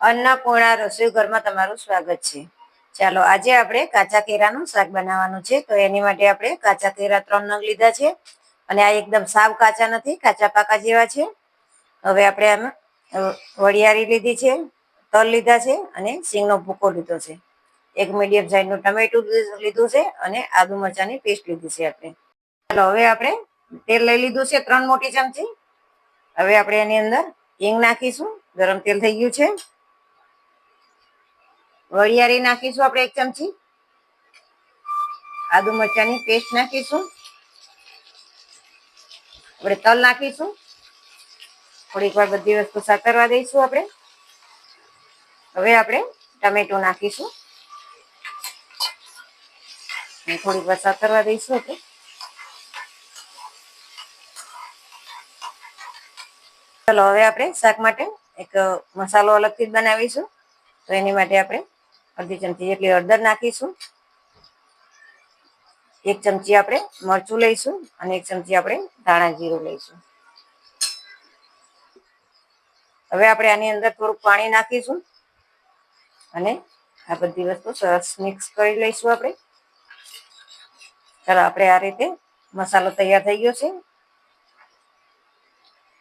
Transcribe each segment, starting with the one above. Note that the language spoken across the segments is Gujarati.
અન્નપૂર્ણા રસોઈ ઘરમાં તમારું સ્વાગત છે. ચાલો, આજે આપણે કાચા કેરાનું શાક બનાવવાનું છે. તો એની માટે આપણે કાચા કેરા ત્રણ નંગ લીધા છે અને આ એકદમ સાવ કાચા નથી, કાચા પાકા જેવા છે. હવે આપણે આમાં વરિયાળી લીધી છે, તલ લીધા છે અને સિંગનો ભૂકો લીધો છે. એક મીડિયમ સાઈઝનું ટમેટું લીધું છે અને આદુ મરચાંની પેસ્ટ લીધી છે આપણે. ચાલો, હવે આપણે તેલ લઈ લીધું છે ત્રણ મોટી ચમચી. હવે આપણે એની અંદર હિંગ નાખીશું. ગરમ તેલ થઈ ગયું છે. વરિયાળી નાખીશું આપણે એક ચમચી. આદુ મરચાંની પેસ્ટ નાખીશું. આપણે તલ નાખીશું. થોડીક વાર બધી વસ્તુ સાતરવા દઈશું આપણે. હવે આપણે ટમેટું નાખીશું. થોડીક વાર સાતરવા દઈશું આપણે. ચલો, હવે આપણે શાક માટે એક મસાલો અલગથી જ બનાવીશું. તો એની માટે આપણે અડધી ચમચી જેટલી હળદર નાખીશું. એક ચમચી આપણે મરચું લઈશું અને એક ચમચી આપણે ધાણા જીરું લઈશું. હવે આપણે આની અંદર થોડુંક પાણી નાખીશું અને આ બધી વસ્તુ સરસ મિક્સ કરી લઈશું આપણે. ચાલો, આપણે આ રીતે મસાલો તૈયાર થઈ ગયો છે.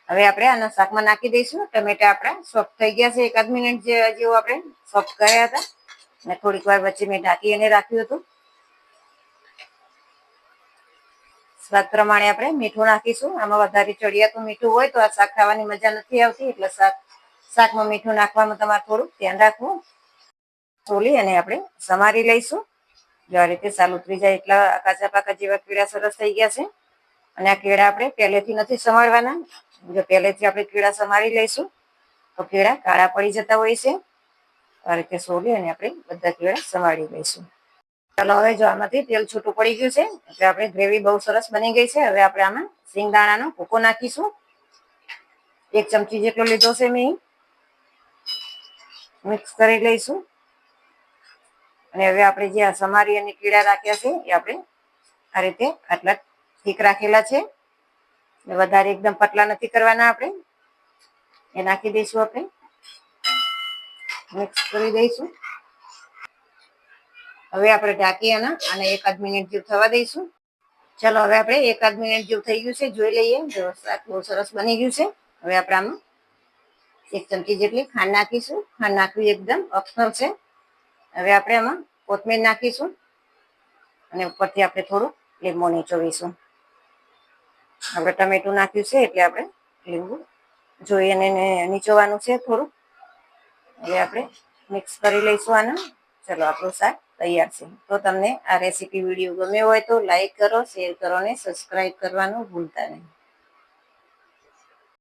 હવે આપણે આના શાકમાં નાખી દઈશું. ટમેટા આપણા સોફ્ટ થઈ ગયા છે. એકાદ મિનિટ જેવું આપણે સોફ્ટ કર્યા હતા. અને થોડીક વાર વચ્ચે મેં ઢાંકી અને રાખ્યું હતું. સ્વાદ પ્રમાણે આપણે મીઠું નાખીશું. આમાં વધારે ચડિયાતું મીઠું હોય તો આ શાક ખાવાની મજા નથી આવતી, એટલે શાક, શાકમાં મીઠું નાખવામાં તમારે થોડુંક ધ્યાન રાખવું. સોલી અને આપણે સમારી લઈશું. જો આ રીતે સાલ ઉતરી જાય એટલા કાચા પાકા જેવા કીડા સરસ થઈ ગયા છે. અને આ કેળા આપણે પહેલેથી નથી સમારવાના. જો પહેલેથી આપણે કીડા સમારી લઈશું, તો કેળા કાળા પડી જતા હોય છે. આ રીતે સોલી અને આપણે બધા કીડા સંભાળી લઈશું. ચાલો, હવે જો આમાંથી તેલ છૂટું પડી ગયું છે, એટલે આપણે ગ્રેવી બહુ સરસ બની ગઈ છે. હવે આપણે આમાં સિંગદાણાનો ભૂકો નાખીશું. એક ચમચી જેટલો લીધો છે મેં મિક્સ કરી લઈશું. અને હવે આપણે જે આ સમારી અને કીડા રાખ્યા છે, એ આપણે આ રીતે આટલા ઠીક રાખેલા છે. વધારે એકદમ પતલા નથી કરવાના આપણે. એ નાખી દઈશું આપણે. મિક્સ કરી દઈશું. હવે આપણે ઢાંકી અને અને એકાદ મિનિટ જેવું થવા દઈશું. ચલો, હવે આપણે એકાદ મિનિટ જેવું થઈ ગયું છે. જોઈ લઈએ. જો શાક બહુ સરસ બની ગયું છે. હવે આપણે આમાં એક ચમચી જેટલી ખાંડ નાખીશું. ખાંડ નાખવી એકદમ ઓપ્શનલ છે. હવે આપણે આમાં કોથમીર નાખીશું અને ઉપરથી આપણે થોડું લીંબુ નીચોવીશું. આપણે ટમેટું નાખ્યું છે એટલે આપણે લીંબુ જોઈ અને નીચોવાનું છે થોડું હવે આપણે મિક્સ કરી લઈશું આને. ચલો, આપણું શાક તૈયાર છે. તો તમને આ રેસીપી વીડિયો ગમ્યો હોય તો લાઈક કરો શેર કરો અને સબસ્ક્રાઈબ કરવાનું ભૂલતા નહીં.